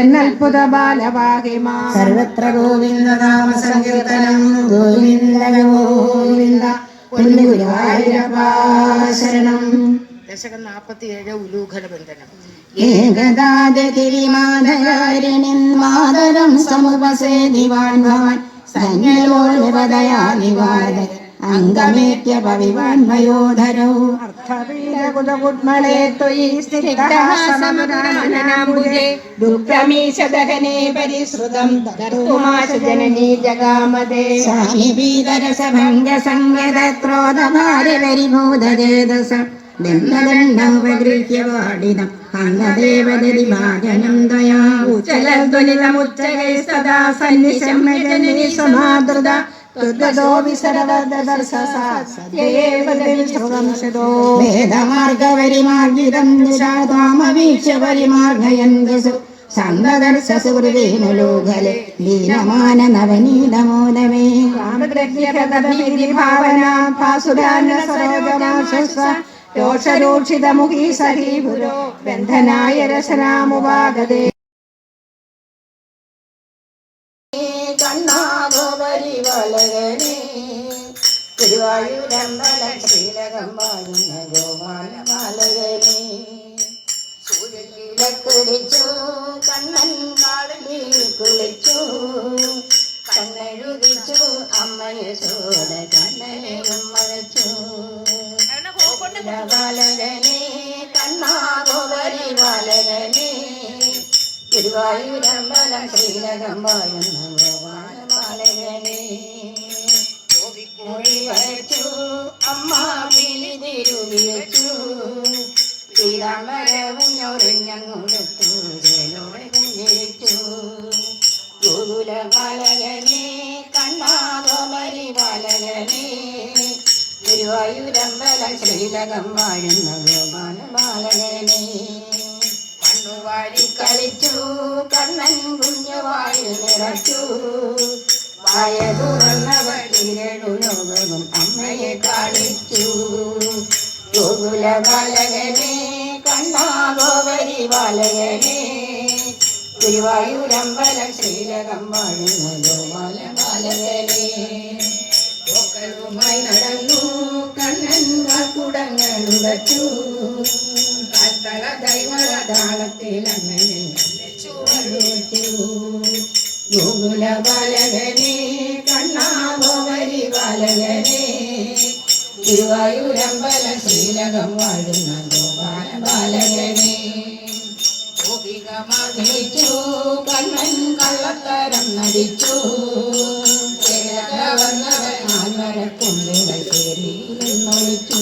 എന്നത്ഭുത ബാലവാഹിമാ സർവത്ര ഗോവിന്ദനാമ സങ്കീർത്തനം ഗോവിന്ദ. ഗോവിന്ദ ശരണം. ദശകം നാൽപ്പത്തിയേഴ് ഉലൂഖല ബന്ധനം ഏകദാതിരിമാധരാരിണിൻ മാതരം സമുപസേദിവാൻ ഭവാൻ സന്യലോളിപദയാനിവാര അംഗമേത്യ പവിവാൻ വയോധരൗ ദയാ ഉച്ചലധ്വനിതമുച്ചകൈ സദാ സന്നിശം ജനനീ സമാദൃത വേദമാർഗവരിമാർഗിതം ഭാസുരാന സരോജമാശസ്വ രോഷരൂക്ഷിതമുഖീ സഹീപുരോ ബന്ധനായ രസനാമുപാഗതേ. തിരുവായൂരമ്പല ശ്രീലകം വാഴുന്ന ഗോപാല മാലകനെ സൂര്യക്കിടക്കുടിച്ചു കണ്ണൻ കാളിനി കുളിച്ചു. കണ്ണെഴുതിച്ചു അമ്മയെ സോദ കണ്ണനെയും മറച്ചു. ബാലകനെ കണ്ണാഗോപരി ബാലകനെ. തിരുവായൂരമ്പലം ശ്രീലകം വാഴുന്ന ഗോപാല മൊഴി അമ്മ പിലി തിരുവി വെച്ചു ശ്രീരാമരവും ഞൊറിഞ്ഞങ്ങുടുത്തു ജലോടെ കുഞ്ഞിരിച്ചു. ഗോകുല ബാലകനെ കണ്ണാകോമരി ബാലകനെ ഗുരുവായൂരമ്പലം ശ്രീലകം വാഴുന്ന ഗോപാല ബാലകനെ മണ്ണുവാരി കളിച്ചു കണ്ണൻ കുഞ്ഞുവായിൽ നിറച്ചു. വായ തുറന്നവരിരടു ലോകവും അമ്മയെ കാണിച്ചു. ഗോകുല ബാലകനെ കണ്ണാഗോപരി ബാലകനെ ഗുരുവായൂരമ്പലം ശ്രീലകം വാഴുന്ന ഗോപാല ബാലകനെ പൂക്കളുമായി നടന്നു കണ്ണൻ കുടങ്ങളുടച്ചു കത്തള ദൈവതാളത്തിൽ അങ്ങനെ ഗോകുല ബാലകനെ തിരുവായൂരമ്പലം ശ്രീലകം വാഴുന്ന ഗോപാല ബാലകനെ ഗോപികമാർഗിച്ചു കണ്ണൻ കള്ളത്തരം നടിച്ചു. വന്നവൻ ആൽമരക്കുള്ളിൽ ശരി എന്നൊളിച്ചു